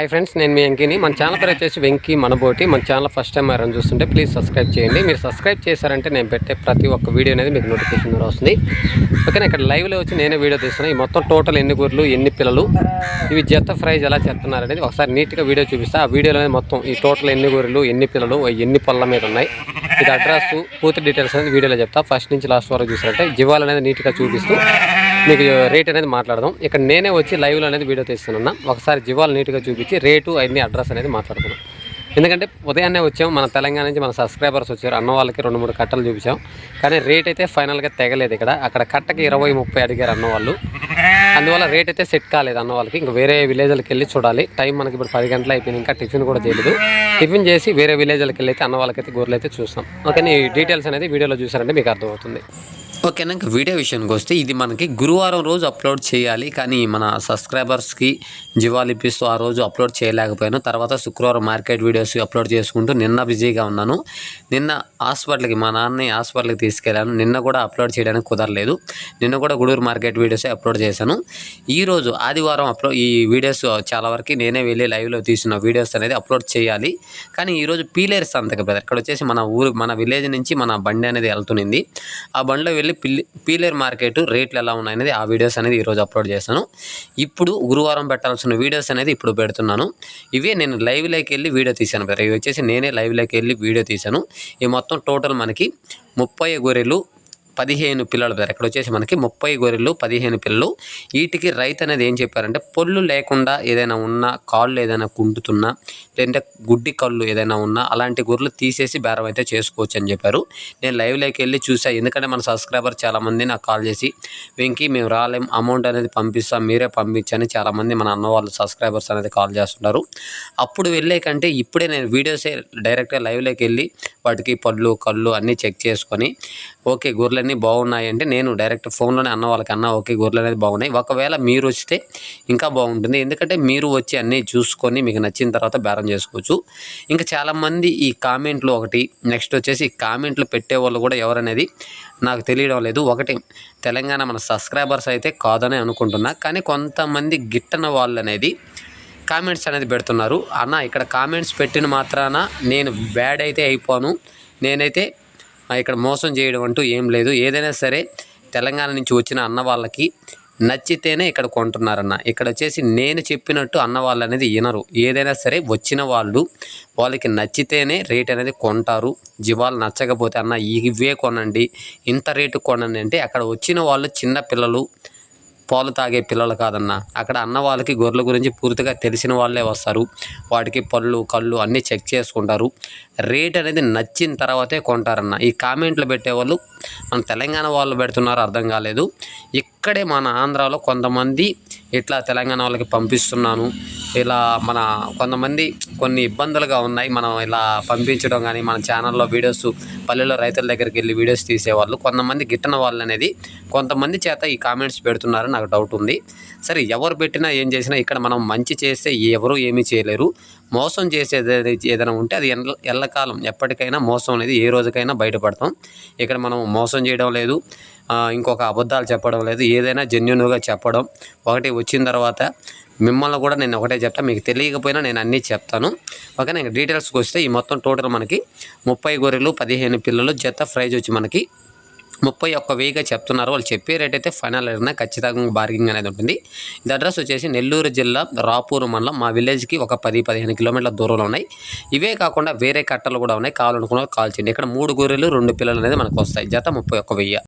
Hi friends నేను మీ వెంకీని మన channel పేరు వచ్చేసి వెంకీ మనబోటి. మన ఛానల్ ఫస్ట్ టైం ఎవరైనా చూస్తుంటే ప్లీజ్ సబ్స్క్రైబ్ చేయండి. మీరు సబ్స్క్రైబ్ చేశారంటే నేను పెట్టే ప్రతి ఒక్క వీడియో అనేది మీకు నోటిఫికేషన్ ద్వారా వస్తుంది. ఓకేనా ఇక్కడ లైవ్లో వచ్చి నేనే వీడియో తీస్తున్నాను ఈ మొత్తం టోటల్ ఎన్ని గొర్రెలు ఎన్ని పిల్లలు ఇవి జత ప్రైజ్ ఎలా చెప్తున్నారు అనేది ఒకసారి నీట్గా వీడియో చూపిస్తే. ఆ వీడియోలో మొత్తం ఈ టోటల్ ఎన్ని గొర్రెలు ఎన్ని పిల్లలు ఎన్ని పళ్ళ మీద ఉన్నాయి. ఇది అడ్రస్ పూర్తి డీటెయిల్స్ అనేది వీడియోలో చెప్తా. ఫస్ట్ నుంచి లాస్ట్ వరకు చూసారంటే జీవాలు అనేది నీట్గా చూపిస్తూ మీకు రేట్ అనేది మాట్లాడదాం. ఇక్కడ నేనే వచ్చి లైవ్లో అనేది వీడియో తీస్తున్నా ఒకసారి జీవాలు నీట్గా చూపించి రేటు అన్ని అడ్రస్ అనేది మాట్లాడుతున్నాం ఎందుకంటే ఉదయాన్నే వచ్చాము. మన తెలంగాణ నుంచి మన సబ్స్క్రైబర్స్ వచ్చారు. అన్న వాళ్ళకి రెండు మూడు కట్టలు చూపించాం. కానీ రేట్ అయితే ఫైనల్గా తెగలేదు ఇక్కడ. అక్కడ కట్టకి ఇరవై ముప్పై అడిగారు అన్న వాళ్ళు. అందువల్ల రేట్ అయితే సెట్ కాలేదు అన్న వాళ్ళకి. ఇంకా వేరే విలేజ్లకు వెళ్ళి చూడాలి. టైం మనకి ఇప్పుడు పది గంటలు అయిపోయింది. ఇంకా టిఫిన్ కూడా చేయలేదు. టిఫిన్ చేసి వేరే విలేజ్లకు వెళ్ళి అయితే అన్న వాళ్ళకైతే గొర్రెలు అయితే చూస్తాం. ఓకే నీ డీటెయిల్స్ అనేది వీడియోలో చూసారంటే మీకు అర్థమవుతుంది. ఓకేనా ఇంకా వీడియో విషయానికి వస్తే ఇది మనకి గురువారం రోజు అప్లోడ్ చేయాలి. కానీ మన సబ్స్క్రైబర్స్కి జీవాలు ఇప్పిస్తూ ఆ రోజు అప్లోడ్ చేయలేకపోయాను. తర్వాత శుక్రవారం మార్కెట్ వీడియోస్ అప్లోడ్ చేసుకుంటూ నిన్న బిజీగా ఉన్నాను. నిన్న హాస్పిటల్కి మా నాన్నని హాస్పిటల్కి తీసుకెళ్ళాను. నిన్న కూడా అప్లోడ్ చేయడానికి కుదరలేదు. నిన్న కూడా గుడూరు మార్కెట్ వీడియోస్ అప్లోడ్ చేశాను. ఈరోజు ఆదివారం అప్లోడ్ ఈ వీడియోస్ చాలా వరకు నేనే వెళ్ళి లైవ్లో తీసిన వీడియోస్ అనేది అప్లోడ్ చేయాలి. కానీ ఈరోజు పీలేరు సంతక బ్రదర్. ఇక్కడ వచ్చేసి మన ఊరు మన విలేజ్ నుంచి మన బండి అనేది వెళ్తుంది ఆ బండిలో వెళ్ళి పిల్లి పీలేర్ మార్కెట్ రేట్లు ఎలా ఉన్నాయనేది ఆ వీడియోస్ అనేది ఈరోజు అప్లోడ్ చేశాను ఇప్పుడు గురువారం పెట్టాల్సిన వీడియోస్ అనేది ఇప్పుడు పెడుతున్నాను. ఇవే నేను లైవ్లోకి వెళ్ళి వీడియో తీశాను ఇవి వచ్చేసి నేనే లైవ్లోకి వెళ్ళి వీడియో తీశాను. ఈ మొత్తం టోటల్ మనకి ముప్పై గొర్రెలు పదిహేను పిల్లలు బ్రదర్ ఇక్కడ వచ్చేసి మనకి ముప్పై గొర్రెలు పదిహేను పిల్లలు. వీటికి రైతు అనేది ఏం చెప్పారంటే పొల్లు లేకుండా ఏదైనా ఉన్నా కాళ్ళు ఏదైనా కుంటుతున్నా లేదంటే గుడ్డి కళ్ళు ఏదైనా ఉన్నా అలాంటి గొర్రెలు తీసేసి బేరం అయితే చేసుకోవచ్చు అని చెప్పారు. నేను లైవ్లోకి వెళ్ళి చూసా ఎందుకంటే మన సబ్స్క్రైబర్ చాలామంది నాకు కాల్ చేసి వెంకీ మేము రాలేం అమౌంట్ అనేది పంపిస్తాం మీరే పంపించని చాలామంది మన అన్న వాళ్ళు సబ్స్క్రైబర్స్ అనేది కాల్ చేస్తుంటారు అప్పుడు వెళ్ళే కంటే ఇప్పుడే నేను వీడియోసే డైరెక్ట్గా లైవ్లోకి వెళ్ళి వాటికి పళ్ళు కళ్ళు అన్నీ చెక్ చేసుకొని ఓకే గొర్రెలన్నీ బాగున్నాయి అంటే నేను డైరెక్ట్ ఫోన్లోనే అన్న వాళ్ళకి అన్న ఓకే గొర్రెలు అనేది బాగున్నాయి. ఒకవేళ మీరు వస్తే ఇంకా బాగుంటుంది. ఎందుకంటే మీరు వచ్చి అన్నీ చూసుకొని మీకు నచ్చిన తర్వాత బేరం చేసుకోవచ్చు. ఇంకా చాలామంది ఈ కామెంట్లు ఒకటి నెక్స్ట్ వచ్చేసి ఈ కామెంట్లు పెట్టే వాళ్ళు కూడా ఎవరనేది నాకు తెలియడం లేదు. ఒకటి తెలంగాణ మన సబ్స్క్రైబర్స్ అయితే కాదని అనుకుంటున్నా. కానీ కొంతమంది గిట్టన వాళ్ళు అనేది కామెంట్స్ అనేది పెడుతున్నారు. అన్న ఇక్కడ కామెంట్స్ పెట్టిన మాత్రాన నేను బ్యాడ్ అయితే అయిపోను. నేనైతే ఇక్కడ మోసం చేయడం అంటూ ఏం లేదు. ఏదైనా సరే తెలంగాణ నుంచి వచ్చిన అన్న వాళ్ళకి నచ్చితేనే ఇక్కడ కొంటున్నారన్న. ఇక్కడ వచ్చేసి నేను చెప్పినట్టు అన్న వాళ్ళు అనేది వినరు. ఏదైనా సరే వచ్చిన వాళ్ళు వాళ్ళకి నచ్చితేనే రేట్ అనేది కొంటారు. జీవాలు నచ్చకపోతే అన్న ఇవే కొనండి. ఇంత రేటు కొనండి అంటే అక్కడ వచ్చిన వాళ్ళు చిన్న పిల్లలు పాలు తాగే పిల్లలు కాదన్న. అక్కడ అన్న వాళ్ళకి గొర్రెల గురించి పూర్తిగా తెలిసిన వాళ్ళే వస్తారు. వాటికి పళ్ళు కళ్ళు అన్నీ చెక్ చేసుకుంటారు. రేట్ అనేది నచ్చిన తర్వాతే కొంటారన్న. ఈ కామెంట్లు పెట్టేవాళ్ళు మన తెలంగాణ వాళ్ళు పెడుతున్నారో అర్థం కాలేదు. ఇక్కడే మన ఆంధ్రాలో కొంతమంది ఇట్లా తెలంగాణ వాళ్ళకి పంపిస్తున్నాను. ఇలా మన కొంతమంది కొన్ని ఇబ్బందులుగా ఉన్నాయి. మనం ఇలా పంపించడం కానీ మన ఛానల్లో వీడియోస్ పల్లెల్లో రైతుల దగ్గరికి వెళ్ళి వీడియోస్ తీసేవాళ్ళు. కొంతమంది గిట్టన వాళ్ళు అనేది కొంతమంది చేత ఈ కామెంట్స్ పెడుతున్నారని నాకు డౌట్ ఉంది. సరే ఎవరు పెట్టినా ఏం చేసినా ఇక్కడ మనం మంచి చేస్తే ఎవరు ఏమీ చేయలేరు. మోసం చేసేది ఏదైనా ఉంటే అది ఎల్లకాలం. ఎప్పటికైనా మోసం అనేది ఏ రోజుకైనా బయటపడతాం. ఇక్కడ మనం మోసం చేయడం లేదు. ఇంకొక అబద్ధాలు చెప్పడం లేదు. ఏదైనా జెన్యున్గా చెప్పడం. ఒకటి వచ్చిన తర్వాత మిమ్మల్ని కూడా నేను ఒకటే చెప్తా మీకు తెలియకపోయినా నేను అన్నీ చెప్తాను. ఓకే నేను డీటెయిల్స్కి వస్తే ఈ మొత్తం టోటల్ మనకి ముప్పై గొర్రెలు పదిహేను పిల్లలు జత ప్రైజ్ వచ్చి మనకి ముప్పై ఒక్క వెయ్యిగా చెప్తున్నారు. వాళ్ళు చెప్పే రేట్ అయితే ఫైనల్ అయినా ఖచ్చితంగా బార్గింగ్ అనేది ఉంటుంది. ఇది అడ్రస్ వచ్చేసి నెల్లూరు జిల్లా రాపూరు మండలం. మా విలేజ్కి ఒక పది పదిహేను కిలోమీటర్ల దూరంలో ఉన్నాయి. ఇవే కాకుండా వేరే కట్టలు కూడా ఉన్నాయి. కావాలనుకున్న కాల్ చేయండి. ఇక్కడ మూడు గొర్రెలు రెండు పిల్లలు అనేది మనకు వస్తాయి. జత ముప్పై ఒక్క వెయ్యి